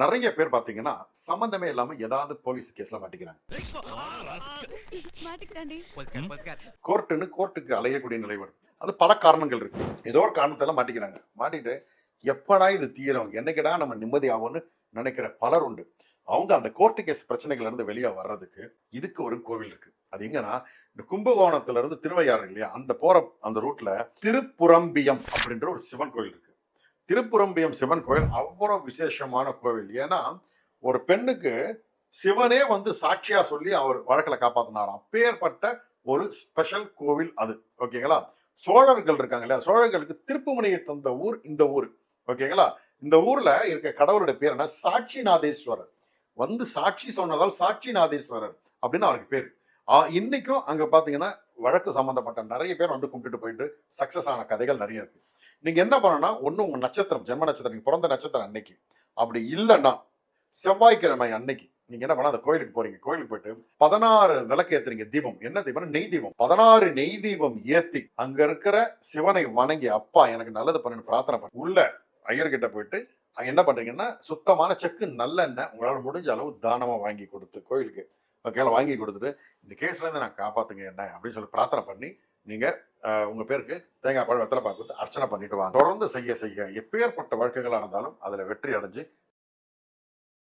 நிறைய பேர் பாத்தீங்கன்னா சம்பந்தமே இல்லாம ஏதாவது போலீஸ் கேஸ்ல மாட்டிக்கிறாங்க. கோர்ட்டுன்னு கோர்ட்டுக்கு அலையக்கூடிய நிலை வரும். அது பல காரணங்கள் இருக்கு. ஏதோ ஒரு காரணத்தால மாட்டிக்கிறாங்க. மாட்டிட்டு எப்படா இது தீரும்? என்னைக்கடா நம்ம நிம்மதி ஆகும்னு நினைக்கிற பலர் உண்டு. அவங்க அந்த கோர்ட்டு கேஸ் பிரச்சனைகள்ல இருந்து வெளியே வர்றதுக்கு இதுக்கு ஒரு கோவில் இருக்கு. அது எங்கன்னா இந்த கும்பகோணத்துல இருந்து திருவையாறு இல்லையா? அந்த போற அந்த ரூட்ல திருப்புரம்பியம் அப்படின்ற ஒரு சிவன் கோவில் இருக்கு. திருப்புரம்பியம் சிவன் கோவில் அவ்வளோ விசேஷமான கோவில். ஏன்னா ஒரு பெண்ணுக்கு சிவனே வந்து சாட்சியா சொல்லி அவர் வழக்கில் காப்பாத்தினார் அப்பேற்பட்ட ஒரு ஸ்பெஷல் கோவில் அது. ஓகேங்களா? சோழர்கள் இருக்காங்க இல்லையா? சோழர்களுக்கு திருப்புமணியை தந்த ஊர் இந்த ஊர். ஓகேங்களா? இந்த ஊர்ல இருக்க கடவுளுடைய பேர் என்ன? சாட்சிநாதேஸ்வரர். வந்து சாட்சி சொன்னதால் சாட்சிநாதேஸ்வரர் அப்படின்னு அவருக்கு பேர். இன்னைக்கும் அங்க பாத்தீங்கன்னா வழக்கு சம்பந்தப்பட்ட நிறைய பேர் வந்து கும்பிட்டுட்டு போயிட்டு சக்சஸ் ஆன கதைகள் நிறைய இருக்கு. நீங்க என்ன பண்ணணும்னா ஒண்ணு உங்க நட்சத்திரம் ஜென்ம நட்சத்திரம் நீங்க பிறந்த நட்சத்திரம் அன்னைக்கு. அப்படி இல்லைன்னா செவ்வாய்க்கிழமை அன்னைக்கு நீங்க என்ன பண்ண அந்த கோயிலுக்கு போறீங்க. கோயிலுக்கு போயிட்டு பதினாறு விளக்கு ஏத்துறீங்க. தீபம். என்ன தீபம்? நெய் தீபம். பதினாறு நெய் தீபம் ஏத்தி அங்க இருக்கிற சிவனை வணங்கி அப்பா எனக்கு நல்லது பண்ணு பிரார்த்தனை பண்ண. உள்ள ஐயர்கிட்ட போயிட்டு என்ன பண்றீங்கன்னா சுத்தமான செக்கு நல்லெண்ணெய் உங்களால் முடிஞ்ச அளவு தானமா வாங்கி கொடுத்து கோயிலுக்கு கையில வாங்கி கொடுத்துட்டு இந்த கேஸ்ல இருந்து நான் காப்பாத்துங்க என்ன அப்படின்னு சொல்லி பிரார்த்தனை பண்ணி நீங்க உங்க பேருக்கு தேங்காய் பழம் வெத்தலை பாக்கு அர்ச்சனை பண்ணிட்டு வாங்க. தொடர்ந்து செய்ய செய்ய எப்பேற்பட்ட வழக்குகளாக இருந்தாலும் அதுல வெற்றி அடைஞ்சு